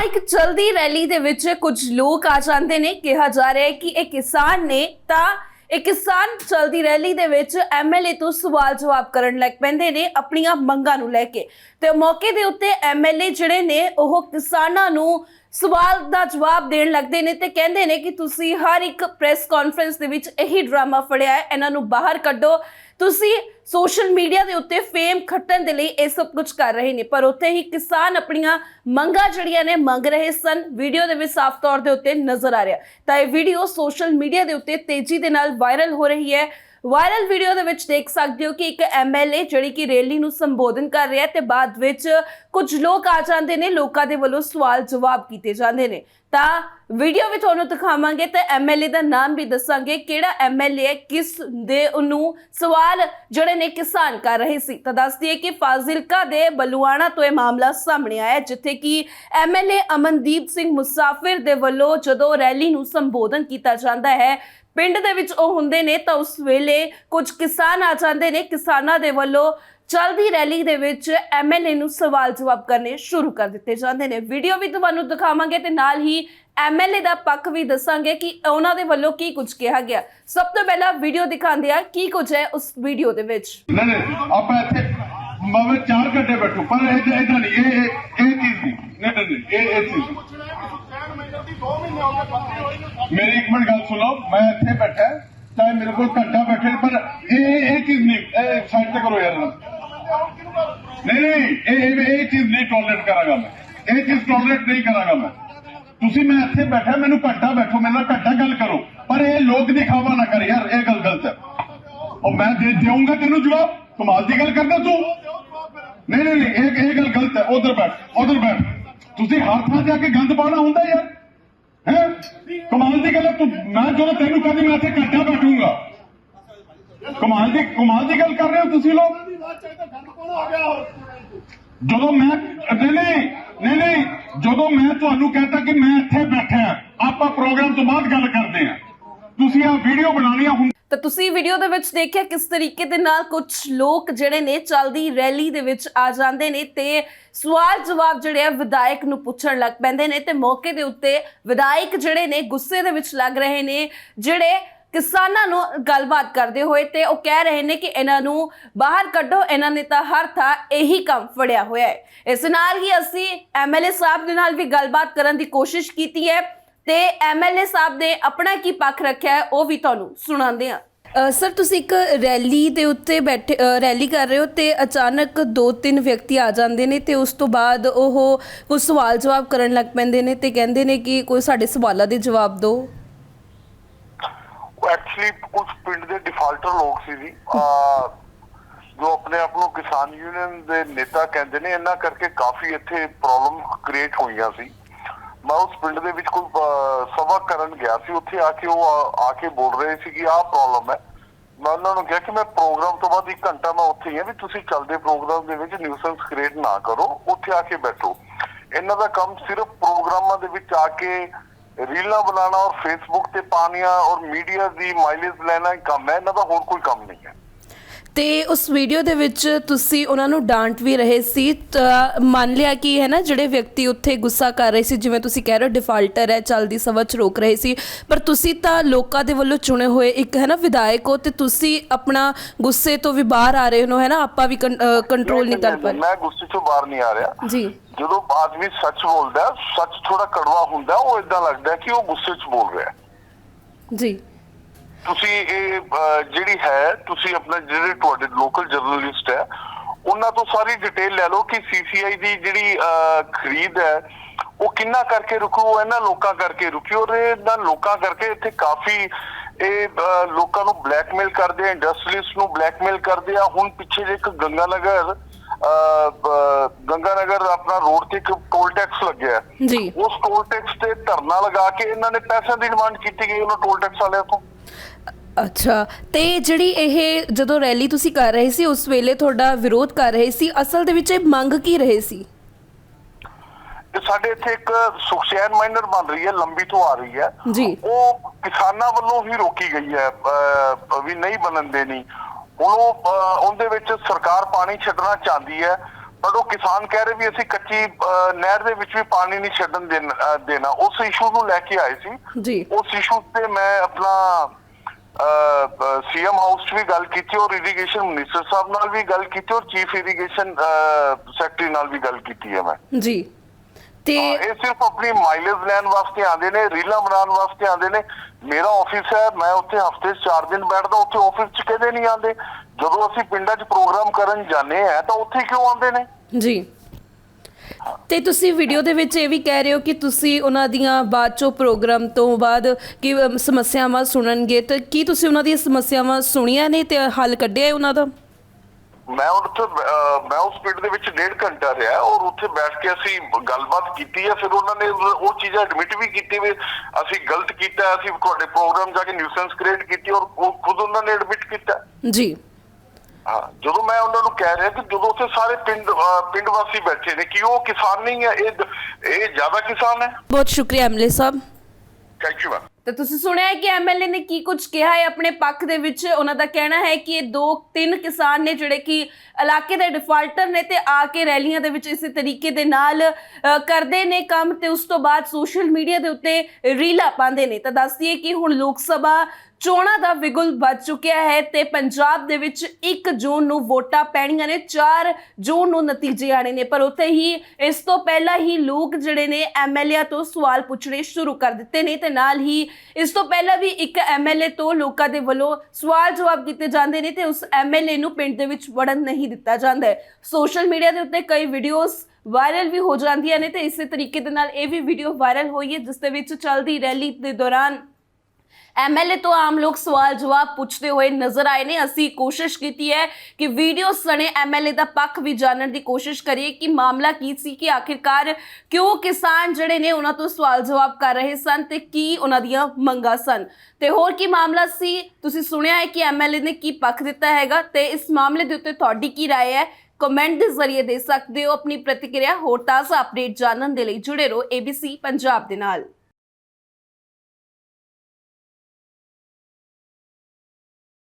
ਤਾਂ ਇੱਕ ਚਲਦੀ ਰੈਲੀ ਦੇ ਵਿੱਚ ਕੁਝ ਲੋਕ ਆ ਜਾਂਦੇ ਨੇ। ਕਿਹਾ ਜਾ ਰਿਹਾ ਹੈ ਕਿ ਇਹ ਕਿਸਾਨ ਨੇ ਤਾਂ ਇਹ ਕਿਸਾਨ ਚਲਦੀ ਰੈਲੀ ਦੇ ਵਿੱਚ ਐਮਐਲਏ ਤੋਂ ਸਵਾਲ ਜਵਾਬ ਕਰਨ ਲੱਗ ਪੈਂਦੇ ਨੇ ਆਪਣੀਆਂ ਮੰਗਾਂ ਨੂੰ ਲੈ ਕੇ। ਤੇ ਮੌਕੇ ਦੇ ਉੱਤੇ ਐਮਐਲਏ ਜਿਹੜੇ ਨੇ, ਉਹ ਕਿਸਾਨਾਂ ਨੂੰ ਸਵਾਲ ਦਾ ਜਵਾਬ ਦੇਣ ਲੱਗਦੇ ਨੇ ਤੇ ਕਹਿੰਦੇ ਨੇ ਕਿ ਤੁਸੀਂ ਹਰ ਇੱਕ ਪ੍ਰੈਸ ਕਾਨਫਰੰਸ ਦੇ ਵਿੱਚ ਇਹੀ ਡਰਾਮਾ ਫੜਿਆ ਹੈ। ਇਹਨਾਂ ਨੂੰ ਬਾਹਰ ਕੱਢੋ। ਤੁਸੀਂ ਸੋਸ਼ਲ ਮੀਡੀਆ ਦੇ ਉੱਤੇ ਫੇਮ ਖੱਟਣ ਦੇ ਲਈ ਇਹ ਸਭ ਕੁਝ ਕਰ ਰਹੇ ਨੇ, ਪਰ ਉੱਥੇ ਹੀ ਕਿਸਾਨ ਆਪਣੀਆਂ ਮੰਗਾਂ ਜਿਹੜੀਆਂ ਨੇ ਮੰਗ ਰਹੇ ਸਨ, ਵੀਡੀਓ ਦੇ ਵਿੱਚ ਸਾਫ਼ ਤੌਰ ਦੇ ਉੱਤੇ ਨਜ਼ਰ ਆ ਰਿਹਾ। ਤਾਂ ਇਹ ਵੀਡੀਓ ਸੋਸ਼ਲ ਮੀਡੀਆ ਦੇ ਉੱਤੇ ਤੇਜ਼ੀ ਦੇ ਨਾਲ ਵਾਇਰਲ ਹੋ ਰਹੀ ਹੈ। ਵਾਇਰਲ ਵੀਡੀਓ ਦੇ ਵਿੱਚ ਦੇਖ ਸਕਦੇ ਹੋ ਕਿ ਇੱਕ ਐਮਐਲਏ ਜਿਹੜੀ ਕਿ ਰੈਲੀ ਨੂੰ ਸੰਬੋਧਨ ਕਰ ਰਿਹਾ ਹੈ ਤੇ ਬਾਅਦ ਵਿੱਚ ਕੁਝ ਲੋਕ ਆ ਜਾਂਦੇ ਨੇ, ਲੋਕਾਂ ਦੇ ਵੱਲੋਂ ਸਵਾਲ ਜਵਾਬ ਕੀਤੇ ਜਾਂਦੇ ਨੇ। ਤਾਂ ਵੀਡੀਓ ਵੀ ਤੁਹਾਨੂੰ ਦਿਖਾਵਾਂਗੇ ਤੇ ਐਮਐਲਏ ਦਾ ਨਾਮ ਵੀ ਦੱਸਾਂਗੇ, ਕਿਹੜਾ ਐਮਐਲਏ ਹੈ, ਕਿਸ ਦੇ ਉਹਨੂੰ ਸਵਾਲ ਜਿਹੜੇ ਨੇ ਕਿਸਾਨ ਕਰ ਰਹੇ ਸੀ। ਤਾਂ ਦੱਸ ਦਈਏ ਕਿ ਫਾਜ਼ਿਲਕਾ ਦੇ ਬਲੂਆਣਾ ਤੋਂ ਇਹ ਮਾਮਲਾ ਸਾਹਮਣੇ ਆਇਆ ਜਿੱਥੇ ਕਿ ਐਮਐਲਏ ਅਮਨਦੀਪ ਸਿੰਘ ਮੁਸਾਫਿਰ ਦੇ ਵੱਲੋਂ ਜਦੋਂ ਰੈਲੀ ਨੂੰ ਸੰਬੋਧਨ ਕੀਤਾ ਜਾਂਦਾ ਹੈ ਪਿੰਡ ਦੇ ਵਿੱਚ ਉਹ ਹੁੰਦੇ ਨੇ ਤਾਂ ਉਸ ਵੇਲੇ ਕੁਝ ਕਿਸਾਨ ਆ ਜਾਂਦੇ ਨੇ। ਕਿਸਾਨਾਂ ਦੇ ਵੱਲੋਂ ਚਲਦੀ ਰੈਲੀ ਦੇ ਵਿੱਚ ਐਮਐਲਏ ਨੂੰ ਸਵਾਲ ਜਵਾਬ ਕਰਨੇ ਸ਼ੁਰੂ ਕਰ ਦਿੱਤੇ ਜਾਂਦੇ ਨੇ। ਵੀਡੀਓ ਵੀ ਤੁਹਾਨੂੰ ਦਿਖਾਵਾਂਗੇ ਤੇ ਨਾਲ ਹੀ ਐਮਐਲਏ ਦਾ ਪੱਖ ਵੀ ਦੱਸਾਂਗੇ ਕਿ ਉਹਨਾਂ ਦੇ ਵੱਲੋਂ ਕੀ ਕੁਝ ਕਿਹਾ ਗਿਆ। ਸਭ ਤੋਂ ਪਹਿਲਾਂ ਵੀਡੀਓ ਦਿਖਾਉਂਦੇ ਆ ਕੀ ਕੁਝ ਹੈ ਉਸ ਵੀਡੀਓ ਦੇ ਵਿੱਚ। ਨਹੀਂ ਨਹੀਂ, ਆਪਾਂ ਇੱਥੇ ਮੈਂ 4 ਘੰਟੇ ਬੈਠੋ, ਪਰ ਇਹ ਇਦਾਂ ਨਹੀਂ, ਇਹ ਇਹ ਚੀਜ਼ ਨਹੀਂ। ਨਹੀਂ ਨਹੀਂ ਇਹ ਇਹ ਚੀਜ਼ ਮੇਰੀ ਇੱਕ ਮਿੰਟ ਗੱਲ ਸੁਣੋ, ਮੈਂ ਇੱਥੇ ਬੈਠਾ ਚਾਹੇ ਮੇਰੇ ਕੋਲ ਘੰਟਾ ਬੈਠੇ ਪਰ ਇਹ ਇਹ ਚੀਜ਼ ਨਹੀਂ, ਇਹ ਸਾਈਡ ਤੇ ਕਰੋ ਯਾਰ ਨਹੀਂ ਨਹੀਂ, ਇਹ ਇਹ ਚੀਜ਼ ਨਹੀਂ ਟੋਲਰੇਟ ਕਰਾਂਗਾ ਮੈਂ। ਇਹ ਚੀਜ਼ ਟੋਲਰੇਟ ਨਹੀਂ ਕਰਾਂਗਾ ਮੈਂ। ਤੁਸੀਂ ਮੈਂ ਇੱਥੇ ਬੈਠਾ, ਮੈਨੂੰ ਘੰਟਾ ਬੈਠੋ, ਮੇਰੇ ਨਾਲ ਘੰਟਾ ਗੱਲ ਕਰੋ। ਪਰ ਇਹ ਲੋਕ ਦਿਖਾਵਾ ਨਾ ਕਰ ਯਾਰ, ਇਹ ਗੱਲ ਗਲਤ ਹੈ। ਉਹ ਮੈਂ ਦੇ ਦੇਵਾਂਗਾ ਤੈਨੂੰ ਜਵਾਬ, ਕਮਾਲ ਦੀ ਗੱਲ ਕਰਦਾ ਤੂੰ। ਨਹੀਂ ਨਹੀਂ ਨਹੀਂ, ਇਹ ਇਹ ਗੱਲ ਗਲਤ ਹੈ। ਉਧਰ ਬੈਠ ਉਧਰ ਬੈਠ। ਤੁਸੀਂ ਹਰ ਥਾਂ ਜਾ ਕੇ ਗੰਦ ਪਾਉਣਾ ਹੁੰਦਾ ਯਾਰ। ਹੈ? ਕਮਾਲ ਦੀ ਗੱਲ ਤੂੰ ਮੈਂ ਜਦੋਂ ਤੈਨੂੰ ਕਹਿੰਦੀ, ਮੈਂ ਇੱਥੇ ਘੰਟਾ ਬੈਠੂੰਗਾ। ਕਮਾਲ ਦੀ ਕਮਾਲ ਦੀ ਗੱਲ ਕਰ ਰਹੇ ਹੋ ਤੁਸੀਂ ਲੋਕ। ਜਦੋਂ ਮੈਂ, ਨਹੀਂ ਨਹੀਂ ਨਹੀਂ ਜਦੋਂ ਮੈਂ ਤੁਹਾਨੂੰ ਕਹਤਾ ਕਿ ਮੈਂ ਇੱਥੇ ਬੈਠਾ, ਆਪਾਂ ਪ੍ਰੋਗਰਾਮ ਤੋਂ ਬਾਅਦ ਗੱਲ ਕਰਦੇ ਹਾਂ। ਤੁਸੀਂ ਆ ਵੀਡੀਓ ਬਣਾਉਣੀ ਆ ਤਾਂ ਤੁਸੀਂ ਵੀਡੀਓ ਦੇ ਵਿੱਚ ਦੇਖਿਆ ਕਿਸ ਤਰੀਕੇ ਦੇ ਨਾਲ ਕੁਝ ਲੋਕ ਜਿਹੜੇ ਨੇ ਚੱਲਦੀ ਰੈਲੀ ਦੇ ਵਿੱਚ ਆ ਜਾਂਦੇ ਨੇ ਤੇ ਸਵਾਲ ਜਵਾਬ ਜਿਹੜੇ ਆ ਵਿਧਾਇਕ ਨੂੰ ਪੁੱਛਣ ਲੱਗ ਪੈਂਦੇ ਨੇ ਤੇ ਮੌਕੇ ਦੇ ਉੱਤੇ ਵਿਧਾਇਕ ਜਿਹੜੇ ਨੇ ਗੁੱਸੇ ਦੇ ਵਿੱਚ ਲੱਗ ਰਹੇ ਨੇ, ਜਿਹੜੇ ਕਿਸਾਨਾਂ ਨੂੰ ਗੱਲਬਾਤ ਕਰਦੇ ਹੋਏ ਤੇ ਉਹ ਕਹਿ ਰਹੇ ਨੇ ਕਿ ਇਹਨਾਂ ਨੂੰ ਬਾਹਰ ਕੱਢੋ, ਇਹਨਾਂ ਨੇ ਤਾਂ ਹਰ ਥਾਂ ਇਹੀ ਕੰਮ ਫੜਿਆ ਹੋਇਆ ਹੈ। ਇਸ ਨਾਲ ਹੀ ਅਸੀਂ ਐਮਐਲਏ ਸਾਹਿਬ ਦੇ ਨਾਲ ਵੀ ਗੱਲਬਾਤ ਕਰਨ ਦੀ ਕੋਸ਼ਿਸ਼ ਕੀਤੀ ਹੈ। ਤੇ ਐਮਐਲਏ ਸਾਹਿਬ ਨੇ ਆਪਣਾ ਕੀ ਪੱਖ ਰੱਖਿਆ ਹੈ, ਉਹ ਵੀ ਤੁਹਾਨੂੰ ਸੁਣਾਉਂਦੇ ਆ ਸਰ, ਤੁਸੀਂ ਇੱਕ ਰੈਲੀ ਦੇ ਉੱਤੇ ਬੈਠੇ ਰੈਲੀ ਕਰ ਰਹੇ ਹੋ ਤੇ ਅਚਾਨਕ ਦੋ ਤਿੰਨ ਵਿਅਕਤੀ ਆ ਜਾਂਦੇ ਨੇ ਤੇ ਉਸ ਤੋਂ ਬਾਅਦ ਉਹ ਕੁਝ ਸਵਾਲ ਜਵਾਬ ਕਰਨ ਲੱਗ ਪੈਂਦੇ ਨੇ ਤੇ ਕਹਿੰਦੇ ਨੇ ਕਿ ਕੋਈ ਸਾਡੇ ਸਵਾਲਾਂ ਦੇ ਜਵਾਬ ਦਿਓ। ਐਕਚੁਅਲੀ ਕੁਝ ਪਿੰਡ ਦੇ ਡਿਫਾਲਟਰ ਲੋਕ ਸੀ ਜੀ। ਜੋ ਆਪਣੇ ਆਪ ਨੂੰ ਕਿਸਾਨ ਯੂਨੀਅਨ ਦੇ ਨੇਤਾ ਕਹਿੰਦੇ ਨੇ, ਇਹਨਾਂ ਕਰਕੇ ਕਾਫੀ ਇੱਥੇ ਪ੍ਰੋਬਲਮ ਕ੍ਰੀਏਟ ਹੋਈਆਂ ਸੀ। ਮੈਂ ਉਸ ਪਿੰਡ ਦੇ ਵਿੱਚ ਕੋਈ ਅਹ, ਸਭਾ ਕਰਨ ਗਿਆ ਸੀ। ਉੱਥੇ ਆ ਕੇ ਉਹ ਆ- ਆ ਕੇ ਬੋਲ ਰਹੇ ਸੀ ਕਿ ਆਹ ਪ੍ਰੋਬਲਮ ਹੈ। ਮੈਂ ਉਹਨਾਂ ਨੂੰ ਕਿਹਾ ਕਿ ਮੈਂ ਪ੍ਰੋਗਰਾਮ ਤੋਂ ਬਾਅਦ 1 ਘੰਟਾ ਮੈਂ ਉੱਥੇ ਹੀ ਹਾਂ ਵੀ ਤੁਸੀਂ ਚੱਲਦੇ ਪ੍ਰੋਗਰਾਮ ਦੇ ਵਿੱਚ ਨਿਊਸੈਂਸ ਕ੍ਰੀਏਟ ਨਾ ਕਰੋ। ਉੱਥੇ ਆ ਕੇ ਬੈਠੋ। ਇਹਨਾਂ ਦਾ ਕੰਮ ਸਿਰਫ ਪ੍ਰੋਗਰਾਮਾਂ ਦੇ ਵਿੱਚ ਆ ਕੇ ਰੀਲਾਂ ਬਣਾਉਣਾ ਔਰ ਫੇਸਬੁੱਕ ਤੇ ਪਾਣੀਆਂ ਔਰ ਮੀਡੀਆ ਦੀ ਮਾਈਲੇਜ ਲੈਣਾ ਹੀ ਕੰਮ ਹੈ। ਇਹਨਾਂ ਦਾ ਹੋਰ ਕੋਈ ਕੰਮ ਨਹੀਂ ਹੈ। ਤੇ ਉਸ ਵੀਡੀਓ ਦੇ ਵਿੱਚ ਤੁਸੀਂ ਉਹਨਾਂ ਨੂੰ ਡਾਂਟ ਵੀ ਰਹੇ ਸੀ ਤਾਂ ਮੰਨ ਲਿਆ ਕਿ ਹੈ ਨਾ ਜਿਹੜੇ ਵਿਅਕਤੀ ਉੱਥੇ ਗੁੱਸਾ ਕਰ ਰਹੇ ਸੀ ਜਿਵੇਂ ਤੁਸੀਂ ਕਹਿ ਰਹੇ ਹੋ ਡਿਫਾਲਟਰ ਹੈ ਚਲਦੀ ਚ ਰੋਕ ਰਹੇ ਸੀ ਪਰ ਤੁਸੀਂ ਤਾਂ ਲੋਕਾਂ ਦੇ ਵੱਲੋਂ ਚੁਣੇ ਹੋਏ ਇੱਕ ਹੈ ਨਾ ਵਿਧਾਇਕ ਹੋ ਤੇ ਤੁਸੀਂ ਆਪਣਾ ਗੁੱਸੇ ਤੋਂ ਵੀ ਬਾਹਰ ਆ ਰਹੇ ਹੋ ਹੈ ਨਾ ਆਪਾਂ ਵੀ ਕੰਟਰੋਲ ਨਹੀਂ ਕਰ ਪਾ ਮੈਂ ਗੁੱਸੇ ਚੋਂ ਬਾਹਰ ਨਹੀਂ ਆ ਰਿਹਾ। ਜੀ। ਜਦੋਂ ਆਦਮੀ ਸੱਚ ਬੋਲਦਾ ਸੱਚ ਥੋੜਾ ਕੜਵਾ ਹੁੰਦਾ ਉਹ ਇਦਾਂ ਲੱਗਦਾ ਕਿ ਉਹ ਗੁੱਸੇ 'ਚ ਬੋਲ ਰਿਹਾ। ਜੀ। ਤੁਸੀਂ ਇਹ ਜਿਹੜੀ ਹੈ ਤੁਸੀਂ ਆਪਣਾ ਜਿਹੜੇ ਤੁਹਾਡੇ ਲੋਕਲ ਜਰਨਲਿਸਟ ਹੈ ਉਹਨਾਂ ਤੋਂ ਸਾਰੀ ਡਿਟੇਲ ਲੈ ਲਓ ਕਿ ਸੀਸੀਆਈ ਦੀ ਜਿਹੜੀ ਅਹ, ਖਰੀਦ ਹੈ ਉਹ ਕਿੰਨਾ ਕਰਕੇ ਰੁਕੂ ਉਹ ਇਹਨਾਂ ਲੋਕਾਂ ਕਰਕੇ ਰੁਕੀ ਔਰ ਇਹਨਾਂ ਲੋਕਾਂ ਕਰਕੇ ਇੱਥੇ ਕਾਫੀ ਇਹ ਲੋਕਾਂ ਨੂੰ ਬਲੈਕਮੇਲ ਕਰਦੇ ਆ ਇੰਡਸਟਰੀਲਿਸਟ ਨੂੰ ਬਲੈਕਮੇਲ ਕਰਦੇ ਆ। ਹੁਣ ਪਿੱਛੇ ਜੇ ਇੱਕ ਗੰਗਾ ਨਗਰ ਗੰਗਾ ਨਗਰ ਆਪਣਾ ਰੋਡ ਤੇ ਇੱਕ ਟੋਲ ਟੈਕਸ ਲੱਗਿਆ। ਜੀ। ਉਸ ਟੋਲ ਟੈਕਸ ਤੇ ਧਰਨਾ ਲਗਾ ਕੇ ਇਹਨਾਂ ਨੇ ਪੈਸਿਆਂ ਦੀ ਡਿਮਾਂਡ ਕੀਤੀ ਗਈ ਉਹਨਾਂ ਟੋਲ ਟੈਕਸ ਵਾਲਿਆਂ ਤੋਂ। ਅੱਛਾ ਤੇ ਜਿਹੜੀ ਇਹ ਜਦੋਂ ਰੈਲੀ ਤੁਸੀਂ ਕਰ ਰਹੇ ਸੀ ਉਸ ਵੇਲੇ ਤੁਹਾਡਾ ਵਿਰੋਧ ਕਰ ਰਹੇ ਸੀ ਅਸਲ ਦੇ ਵਿੱਚ ਇਹ ਮੰਗ ਕੀ ਰਹੇ ਸੀ? ਸਾਡੇ ਇੱਥੇ ਇੱਕ ਸੁਖਸ਼ੈਨ ਮਾਈਨਰ ਬਣ ਰਹੀ ਹੈ ਲੰਬੀ ਤੋਂ ਆ ਰਹੀ ਹੈ। ਉਹ ਕਿਸਾਨਾਂ ਵੱਲੋਂ ਹੀ ਰੋਕੀ ਗਈ ਹੈ ਵੀ ਨਹੀਂ ਬਣਨ ਦੇਣੀ। ਹੁਣ ਉਹ ਅਹ, ਉਹਦੇ ਵਿੱਚ ਸਰਕਾਰ ਪਾਣੀ ਛੱਡਣਾ ਚਾਹੁੰਦੀ ਹੈ ਪਰ ਉਹ ਕਿਸਾਨ ਕਹਿ ਰਹੇ ਵੀ ਅਸੀਂ ਕੱਚੀ ਅਹ, ਨਹਿਰ ਦੇ ਵਿੱਚ ਵੀ ਪਾਣੀ ਨਹੀਂ ਛੱਡਣ ਦੇਣ- ਅਹ, ਦੇਣਾ। ਉਸ ਇਸ਼ੂ ਨੂੰ ਲੈ ਕੇ ਆਏ ਸੀ। ਜੀ। ਉਸ ਇਸ਼ੂ ਤੇ ਮੈਂ ਆਪਣਾ ਸੀਐਮ ਹਾਊਸ 'ਚ ਵੀ ਗੱਲ ਕੀਤੀ ਔਰ ਇਰੀਗੇਸ਼ਨ ਮਿਨਿਸਟਰ ਸਾਹਿਬ ਨਾਲ ਵੀ ਗੱਲ ਕੀਤੀ ਔਰ ਚੀਫ ਇਰੀਗੇਸ਼ਨ ਸੈਕਟਰੀ ਨਾਲ ਵੀ ਗੱਲ ਕੀਤੀ ਹੈ ਮੈਂ। ਜੀ। ਤੇ ਇਹ ਸਿਰਫ ਆਪਣੀ ਮਾਈਲੇਜ ਲੈਣ ਵਾਸਤੇ ਆਉਂਦੇ ਨੇ ਰੀਲਾ ਬਣਾਉਣ ਵਾਸਤੇ ਆਉਂਦੇ ਨੇ। ਮੇਰਾ ਆਫਿਸ ਹੈ ਮੈਂ ਉੱਥੇ ਹਫ਼ਤੇ 'ਚ 4 ਦਿਨ ਬੈਠਦਾ ਉੱਥੇ ਆਫਿਸ 'ਚ ਕਦੇ ਨਹੀਂ ਆਉਂਦੇ। ਜਦੋਂ ਅਸੀਂ ਪਿੰਡਾਂ 'ਚ ਪ੍ਰੋਗਰਾਮ ਕਰਨ ਜਾਂਦੇ ਆ ਤਾਂ ਉੱਥੇ ਕਿਉਂ ਆਉਂਦੇ ਨੇ? ਜੀ। ਤੇ ਤੁਸੀਂ ਵੀਡੀਓ ਦੇ ਵਿੱਚ ਇਹ ਵੀ ਕਹਿ ਰਹੇ ਹੋ ਕਿ ਤੁਸੀਂ ਉਹਨਾਂ ਦੀਆਂ ਬਾਅਦ ਚੋਂ ਪ੍ਰੋਗਰਾਮ ਤੋਂ ਬਾਅਦ ਕਿ ਸਮੱਸਿਆਵਾਂ ਸੁਣਨਗੇ। ਤੇ ਕੀ ਤੁਸੀਂ ਉਹਨਾਂ ਦੀਆਂ ਸਮੱਸਿਆਵਾਂ ਸੁਣੀਆਂ ਨੇ ਤੇ ਹੱਲ ਕੱਢਿਆ ਹੈ ਉਹਨਾਂ ਦਾ? ਮੈਂ ਉੱਥੇ ਮੈਂ ਉਸ ਪਿੰਡ ਦੇ ਵਿੱਚ ਡੇਢ ਘੰਟਾ ਰਿਹਾ ਔਰ ਉੱਥੇ ਬੈਠ ਕੇ ਅਸੀਂ ਗੱਲਬਾਤ ਕੀਤੀ ਹੈ ਫਿਰ ਉਹਨਾਂ ਨੇ ਉਹ ਚੀਜ਼ਾਂ ਐਡਮਿਟ ਵੀ ਕੀਤੀ ਵੀ ਅਸੀਂ ਗਲਤ ਕੀਤਾ ਅਸੀਂ ਤੁਹਾਡੇ ਪ੍ਰੋਗਰਾਮ ਜਾ ਕੇ ਨਿਊਸੈਂਸ ਕ੍ਰੀਏਟ ਕੀਤੀ ਔਰ ਉਹ ਖੁਦ ਉਹਨਾਂ ਨੇ ਐਡਮਿਟ ਕੀਤਾ। ਜੀ। ਹਾਂ ਜਦੋਂ ਮੈਂ ਉਹਨਾਂ ਨੂੰ ਕਹਿ ਰਿਹਾ ਕਿ ਜਦੋਂ ਉੱਥੇ ਸਾਰੇ ਪਿੰਡ ਪਿੰਡ ਵਾਸੀ ਬੈਠੇ ਨੇ ਕਿ ਉਹ ਕਿਸਾਨ ਨਹੀਂ ਹੈ ਇਹ ਇਹ ਜ਼ਿਆਦਾ ਕਿਸਾਨ ਹੈ। ਬਹੁਤ ਸ਼ੁਕਰੀਆ ਐਮਐਲਏ ਸਾਹਿਬ। ਥੈਂਕ ਯੂ ਮੈਮ ਤੇ ਤੁਸੀਂ ਸੁਣਿਆ ਹੈ ਕਿ ਐਮਐਲਏ ਨੇ ਕੀ ਕੁਝ ਕਿਹਾ ਹੈ ਆਪਣੇ ਪੱਖ ਦੇ ਵਿੱਚ? ਉਹਨਾਂ ਦਾ ਕਹਿਣਾ ਹੈ ਕਿ ਇਹ ਦੋ ਤਿੰਨ ਕਿਸਾਨ ਨੇ ਜਿਹੜੇ ਕਿ ਇਲਾਕੇ ਦੇ ਡਿਫਾਲਟਰ ਨੇ ਤੇ ਆ ਕੇ ਰੈਲੀਆਂ ਦੇ ਵਿੱਚ ਇਸੇ ਤਰੀਕੇ ਦੇ ਨਾਲ ਅ, ਕਰਦੇ ਨੇ ਕੰਮ ਤੇ ਉਸ ਤੋਂ ਬਾਅਦ ਸੋਸ਼ਲ ਮੀਡੀਆ ਦੇ ਉੱਤੇ ਰੀਲਾਂ ਪਾਉਂਦੇ ਨੇ। ਤਾਂ ਦੱਸਦੀਏ ਕਿ ਹੁਣ ਲੋਕ ਸਭਾ ਚੋਣਾਂ ਦਾ ਵਿਗੁਲ ਵੱਜ ਚੁੱਕਿਆ ਹੈ ਤੇ ਪੰਜਾਬ ਦੇ ਵਿੱਚ 1 ਜੂਨ ਨੂੰ ਵੋਟਾਂ ਪੈਣੀਆਂ ਨੇ 4 ਜੂਨ ਨੂੰ ਨਤੀਜੇ ਆਣੇ ਨੇ, ਪਰ ਉੱਥੇ ਹੀ ਇਸ ਤੋਂ ਪਹਿਲਾਂ ਹੀ ਲੋਕ ਜਿਹੜੇ ਨੇ ਐਮਐਲਏ ਤੋਂ ਸਵਾਲ ਪੁੱਛਣੇ ਸ਼ੁਰੂ ਕਰ ਦਿੱਤੇ ਨੇ ਤੇ ਨਾਲ ਹੀ ਇਸ ਤੋਂ ਪਹਿਲਾਂ ਵੀ ਇੱਕ ਐਮਐਲਏ ਤੋਂ ਲੋਕਾਂ ਦੇ ਵੱਲੋਂ ਸਵਾਲ ਜਵਾਬ ਕੀਤੇ ਜਾਂਦੇ ਨੇ ਤੇ ਉਸ ਐਮਐਲਏ ਨੂੰ ਪਿੰਡ ਦੇ ਵਿੱਚ ਵੜਨ ਨਹੀਂ ਦਿੱਤਾ ਜਾਂਦਾ ਸੋਸ਼ਲ ਮੀਡੀਆ ਦੇ ਉੱਤੇ ਕਈ ਵੀਡੀਓਜ਼ ਵਾਇਰਲ ਵੀ ਹੋ ਜਾਂਦੀਆਂ ਨੇ ਤੇ ਇਸੇ ਤਰੀਕੇ ਦੇ ਨਾਲ ਇਹ ਵੀ ਵੀਡੀਓ ਵਾਇਰਲ ਹੋਈ ਹੈ, ਜਿਸ ਦੇ ਵਿੱਚ ਚੱਲਦੀ ਰੈਲੀ ਦੇ ਦੌਰਾਨ ਐਮਐਲਏ ਤੋਂ ਆਮ ਲੋਕ ਸਵਾਲ ਜਵਾਬ ਪੁੱਛਦੇ ਹੋਏ ਨਜ਼ਰ ਆਏ ਨੇ ਅਸੀਂ ਕੋਸ਼ਿਸ਼ ਕੀਤੀ ਹੈ ਕਿ ਵੀਡੀਓ ਸਣੇ ਐਮਐਲਏ ਦਾ ਪੱਖ ਵੀ ਜਾਣਨ ਦੀ ਕੋਸ਼ਿਸ਼ ਕਰੀਏ ਕਿ ਮਾਮਲਾ ਕੀ ਸੀ ਕਿ ਆਖਿਰਕਾਰ ਕਿਉਂ ਕਿਸਾਨ ਜਿਹੜੇ ਨੇ ਉਹਨਾਂ ਤੋਂ ਸਵਾਲ ਜਵਾਬ ਕਰ ਰਹੇ ਸਨ ਤੇ ਕੀ ਉਹਨਾਂ ਦੀਆਂ ਮੰਗਾਂ ਸਨ ਤੇ ਹੋਰ ਕੀ ਮਾਮਲਾ ਸੀ ਤੁਸੀਂ ਸੁਣਿਆ ਹੈ ਕਿ ਐਮਐਲਏ ਨੇ ਕੀ ਪੱਖ ਦਿੱਤਾ ਹੈਗਾ ਤੇ ਇਸ ਮਾਮਲੇ ਦੇ ਉੱਤੇ ਤੁਹਾਡੀ ਕੀ رائے ਹੈ ਕਮੈਂਟ ਦੇ ਜ਼ਰੀਏ ਦੇ ਸਕਦੇ ਹੋ ਆਪਣੀ ਪ੍ਰਤੀਕਿਰਿਆ ਹੋਰ ਤਾਜ਼ਾ ਅਪਡੇਟ ਜਾਣਨ ਦੇ ਲਈ ਜੁੜੇ ਰਹੋ ABC ਪੰਜਾਬ ਦੇ ਨਾਲ